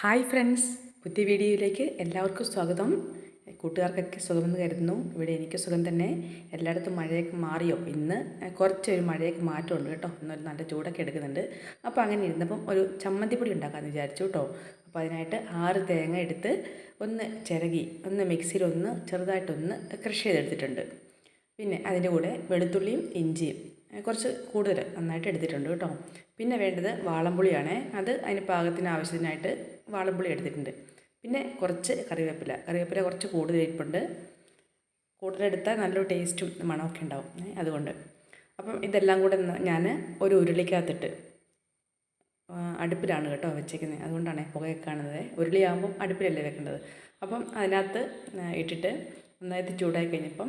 Hi friends പുതിയ വീഡിയോയിലേക്ക് എല്ലാവർക്കും സ്വാഗതം. കൂട്ടുകാർക്കൊക്കെ സുഖമെന്ന് കരുതുന്നു. ഇവിടെ എനിക്ക് സുഖം തന്നെ. എല്ലായിടത്തും മഴയൊക്കെ മാറിയോ? ഇന്ന് കുറച്ചൊരു മഴയൊക്കെ മാറ്റമുണ്ട് കേട്ടോ. ഇന്നൊരു നല്ല ചൂടൊക്കെ എടുക്കുന്നുണ്ട്. അപ്പോൾ അങ്ങനെ ഇരുന്നപ്പം ഒരു ചമ്മന്തിപ്പൊടി ഉണ്ടാക്കാമെന്ന് വിചാരിച്ചു കേട്ടോ. അപ്പോൾ അതിനായിട്ട് ആറ് തേങ്ങ എടുത്ത് ഒന്ന് ചിരകി ഒന്ന് മിക്സിയിൽ ഒന്ന് ചെറുതായിട്ടൊന്ന് ക്രഷ് ചെയ്തെടുത്തിട്ടുണ്ട്. പിന്നെ അതിന്റെ കൂടെ വെളുത്തുള്ളിയും ഇഞ്ചിയും. കുറച്ച് കൂടുതൽ നന്നായിട്ട് എടുത്തിട്ടുണ്ട് കേട്ടോ. പിന്നെ വേണ്ടത് വാളംപുളിയാണ്. അത് അതിന് പാകത്തിന് ആവശ്യത്തിനായിട്ട് വാളംപുളി എടുത്തിട്ടുണ്ട്. പിന്നെ കുറച്ച് കറിവേപ്പില. കറിവേപ്പില കുറച്ച് കൂടുതൽ ഇരിപ്പുണ്ട്. കൂടുതലെടുത്താൽ നല്ലൊരു ടേസ്റ്റും മണമൊക്കെ ഉണ്ടാവും. അതുകൊണ്ട്. അപ്പം ഇതെല്ലാം കൂടെ ഞാൻ ഒരു ഉരുളിക്കകത്തിട്ട് അടുപ്പിലാണ് കേട്ടോ വെച്ചേക്കുന്നത്. അതുകൊണ്ടാണ് പുകയൊക്കെ കാണുന്നത്. ഉരുളിയാകുമ്പം അടുപ്പിലല്ലേ വെക്കേണ്ടത്. അപ്പം അതിനകത്ത് ഇട്ടിട്ട് നന്നായിട്ട് ചൂടായി കഴിഞ്ഞപ്പം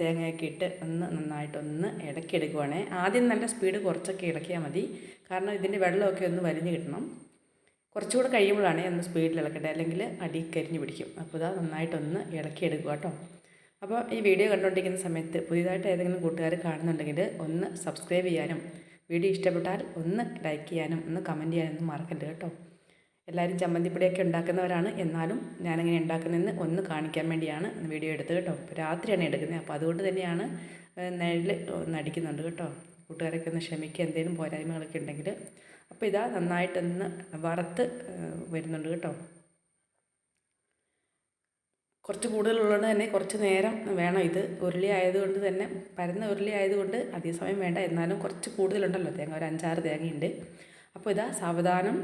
തേങ്ങയൊക്കെ ഇട്ട് ഒന്ന് നന്നായിട്ടൊന്ന് ഇളക്കിയെടുക്കുവാണേ. ആദ്യം നല്ല സ്പീഡ് കുറച്ചൊക്കെ ഇളക്കിയാൽ മതി. കാരണം ഇതിന്റെ വെള്ളമൊക്കെ ഒന്ന് വലിഞ്ഞു കിട്ടണം. കുറച്ചുകൂടെ കഴിയുമ്പോഴാണ് ഒന്ന് സ്പീഡിൽ ഇളക്കട്ടെ. അല്ലെങ്കിൽ അടി കരിഞ്ഞു പിടിക്കും. അപ്പോൾ ഇതാ നന്നായിട്ടൊന്ന് ഇളക്കിയെടുക്കുക കേട്ടോ. അപ്പോൾ ഈ വീഡിയോ കണ്ടുകൊണ്ടിരിക്കുന്ന സമയത്ത് പുതിയതായിട്ട് ഏതെങ്കിലും കൂട്ടുകാർ കാണുന്നുണ്ടെങ്കിൽ ഒന്ന് സബ്സ്ക്രൈബ് ചെയ്യാനും വീഡിയോ ഇഷ്ടപ്പെട്ടാൽ ഒന്ന് ലൈക്ക് ചെയ്യാനും ഒന്ന് കമന്റ് ചെയ്യാനൊന്നും മറക്കരുത് കേട്ടോ. എല്ലാവരും ചമ്മന്തിപ്പൊടിയൊക്കെ ഉണ്ടാക്കുന്നവരാണ്. എന്നാലും ഞാനങ്ങനെ ഉണ്ടാക്കുന്നതെന്ന് ഒന്ന് കാണിക്കാൻ വേണ്ടിയാണ് വീഡിയോ എടുത്തത് കേട്ടോ. രാത്രിയാണ് എടുക്കുന്നത്. അപ്പോൾ അതുകൊണ്ട് തന്നെയാണ് നിഴൽ നടിക്കുന്നുണ്ട് കേട്ടോ. കൂട്ടുകാരൊക്കെ ഒന്ന് ക്ഷമിക്കുക എന്തെങ്കിലും പോരായ്മകളൊക്കെ ഉണ്ടെങ്കിൽ അപ്പോൾ ഇതാ നന്നായിട്ടൊന്ന് വറുത്ത് വരുന്നുണ്ട് കേട്ടോ. കുറച്ച് കൂടുതലുള്ളത് തന്നെ കുറച്ച് നേരം വേണം. ഇത് ഉരുളി ആയതുകൊണ്ട് തന്നെ പരന്ന ഉരുളി ആയതുകൊണ്ട് അധിക സമയം വേണ്ട. എന്നാലും കുറച്ച് കൂടുതലുണ്ടല്ലോ തേങ്ങ. ഒരു അഞ്ചാറ് തേങ്ങയുണ്ട്. അപ്പോൾ ഇതാ സാവധാനം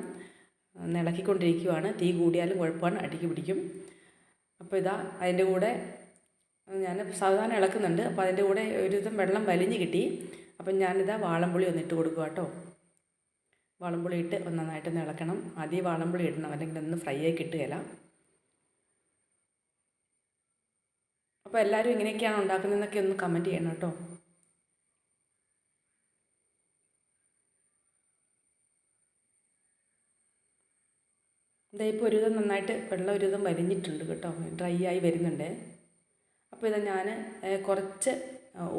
ഇളക്കിക്കൊണ്ടിരിക്കുവാണ് തീ കൂടിയാലും കുഴപ്പമാണ്. അടിക്ക് പിടിക്കും. അപ്പോൾ ഇതാ അതിന്റെ കൂടെ ഞാൻ സാധാരണ ഇളക്കുന്നുണ്ട്. അപ്പോൾ അതിന്റെ കൂടെ ഒരുവിധം വെള്ളം വലിഞ്ഞ് കിട്ടി. അപ്പം ഞാനിതാ വാളംപുളി ഒന്ന് ഇട്ട് കൊടുക്കുക കേട്ടോ. വാളംപുളി ഇട്ട് ഒന്ന് നന്നായിട്ടൊന്ന് ഇളക്കണം. ആദ്യം വാളംപുളി ഇടണം. അല്ലെങ്കിൽ ഒന്ന് ഫ്രൈ ആയി കിട്ടുകയില്ല. അപ്പോൾ എല്ലാവരും ഇങ്ങനെയൊക്കെയാണ് ഉണ്ടാക്കുന്നതെന്നൊക്കെ ഒന്ന് കമന്റ് ചെയ്യണം കേട്ടോ. ഇതാ ഇപ്പോൾ ഒരുവിധം നന്നായിട്ട് വെള്ളം ഒരുവിധം വരിഞ്ഞിട്ടുണ്ട് കേട്ടോ. ഡ്രൈ ആയി വരുന്നുണ്ട്. അപ്പോൾ ഇതാ ഞാൻ കുറച്ച്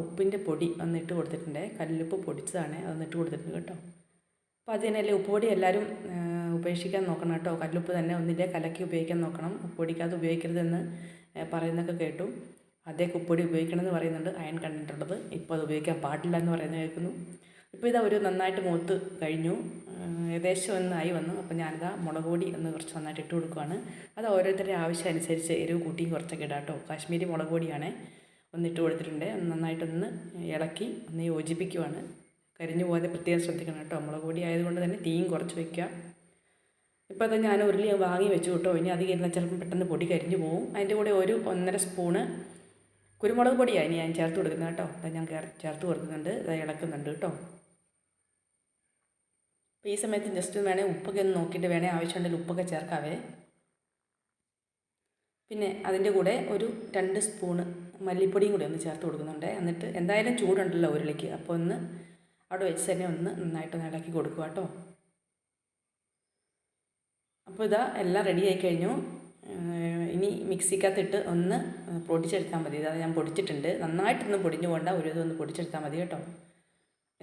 ഉപ്പിന്റെ പൊടി വന്നിട്ട് കൊടുത്തിട്ടുണ്ട്. കല്ലുപ്പ് പൊടിച്ചതാണ് അതൊന്നിട്ട് കൊടുത്തിട്ടുണ്ട് കേട്ടോ. അപ്പോൾ അത് ഉപ്പ് പൊടി എല്ലാവരും ഉപേക്ഷിക്കാൻ നോക്കണം കേട്ടോ. കല്ലുപ്പ് തന്നെ ഒന്നിന്റെ കലക്കി ഉപയോഗിക്കാൻ നോക്കണം. ഉപ്പ് അത് ഉപയോഗിക്കരുതെന്ന് പറയുന്നൊക്കെ കേട്ടു. അതേ ഉപ്പുപൊടി ഉപയോഗിക്കണമെന്ന് പറയുന്നുണ്ട്. അയൺ കണ്ടിട്ടുള്ളത്. ഇപ്പോൾ അത് ഉപയോഗിക്കാൻ പാടില്ല എന്ന് പറയുന്നത് കേൾക്കുന്നു. ഇപ്പോൾ ഇതാ ഒരു നന്നായിട്ട് മൂത്ത് കഴിഞ്ഞു. ഏകദേശം ഒന്നായി വന്നു. അപ്പോൾ ഞാനിതാ മുളക് പൊടി ഒന്ന് കുറച്ച് നന്നായിട്ട് ഇട്ട് കൊടുക്കുവാണ്. അത് ഓരോരുത്തരുടെ ആവശ്യം അനുസരിച്ച് എരിവ് കൂട്ടിയും കുറച്ചൊക്കെ ഇടാം കേട്ടോ. കാശ്മീരി മുളക് ഒന്ന് ഒന്നിട്ട് കൊടുത്തിട്ടുണ്ട്. നന്നായിട്ടൊന്ന് ഇളക്കി ഒന്ന് യോജിപ്പിക്കുവാണ്. കരിഞ്ഞു പോകാതെ പ്രത്യേകം ശ്രദ്ധിക്കണം കേട്ടോ. മുളക് പൊടി ആയതുകൊണ്ട് തന്നെ തീയും കുറച്ച് വയ്ക്കുക ഇപ്പോൾ അത് ഞാൻ ഉരുളി വാങ്ങി വെച്ചു കേട്ടോ. ഇനി അത് കഴിഞ്ഞാൽ ചിലപ്പം പെട്ടെന്ന് പൊടി കരിഞ്ഞു പോകും അതിന്റെ കൂടെ ഒരു ഒന്നര സ്പൂണ് കുരുമുളക് പൊടിയാണ് ഇനി ഞാൻ ചേർത്ത് കൊടുക്കുന്നത് കേട്ടോ. അത് ഞാൻ ചേർത്ത് കൊടുക്കുന്നുണ്ട്. അത് ഇളക്കുന്നുണ്ട് കേട്ടോ. അപ്പോൾ ഈ സമയത്ത് ജസ്റ്റ് വേണേൽ ഉപ്പൊക്കെ ഒന്ന് നോക്കിയിട്ട് വേണേൽ ആവശ്യമുണ്ടെങ്കിൽ ഉപ്പൊക്കെ ചേർക്കാവേ. പിന്നെ അതിന്റെ കൂടെ ഒരു രണ്ട് സ്പൂണ് മല്ലിപ്പൊടിയും കൂടി ഒന്ന് ചേർത്ത് കൊടുക്കുന്നുണ്ട്. എന്നിട്ട് എന്തായാലും ചൂടുണ്ടല്ലോ ഉരുളിക്ക്. അപ്പോൾ ഒന്ന് അവിടെ വെച്ച് തന്നെ ഒന്ന് നന്നായിട്ട് ഇളക്കി കൊടുക്കുക കേട്ടോ. അപ്പോൾ ഇതാ എല്ലാം റെഡി ആയി കഴിഞ്ഞു. ഇനി മിക്സിക്കകത്തിട്ട് ഒന്ന് പൊടിച്ചെടുത്താൽ മതി. ഇതാ ഞാൻ പൊടിച്ചിട്ടുണ്ട്. നന്നായിട്ടൊന്ന് പൊടിഞ്ഞു പോകണ്ട. ഒരു ഇതൊന്ന് പൊടിച്ചെടുത്താൽ മതി കേട്ടോ.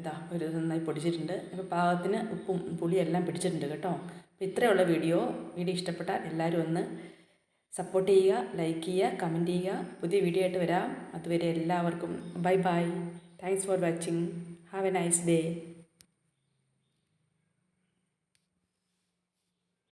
ഇതാ ഒരു നന്നായി പൊടിച്ചിട്ടുണ്ട്. അപ്പോൾ പാകത്തിന് ഉപ്പും പുളിയും എല്ലാം പിടിച്ചിട്ടുണ്ട് കേട്ടോ. അപ്പോൾ ഇത്രയുള്ള വീഡിയോ. വീഡിയോ ഇഷ്ടപ്പെട്ട എല്ലാവരും ഒന്ന് സപ്പോർട്ട് ചെയ്യുക ലൈക്ക് ചെയ്യുക കമന്റ് ചെയ്യുക. പുതിയ വീഡിയോ ആയിട്ട് വരാം. അതുവരെ എല്ലാവർക്കും bye bye thanks for watching have a nice day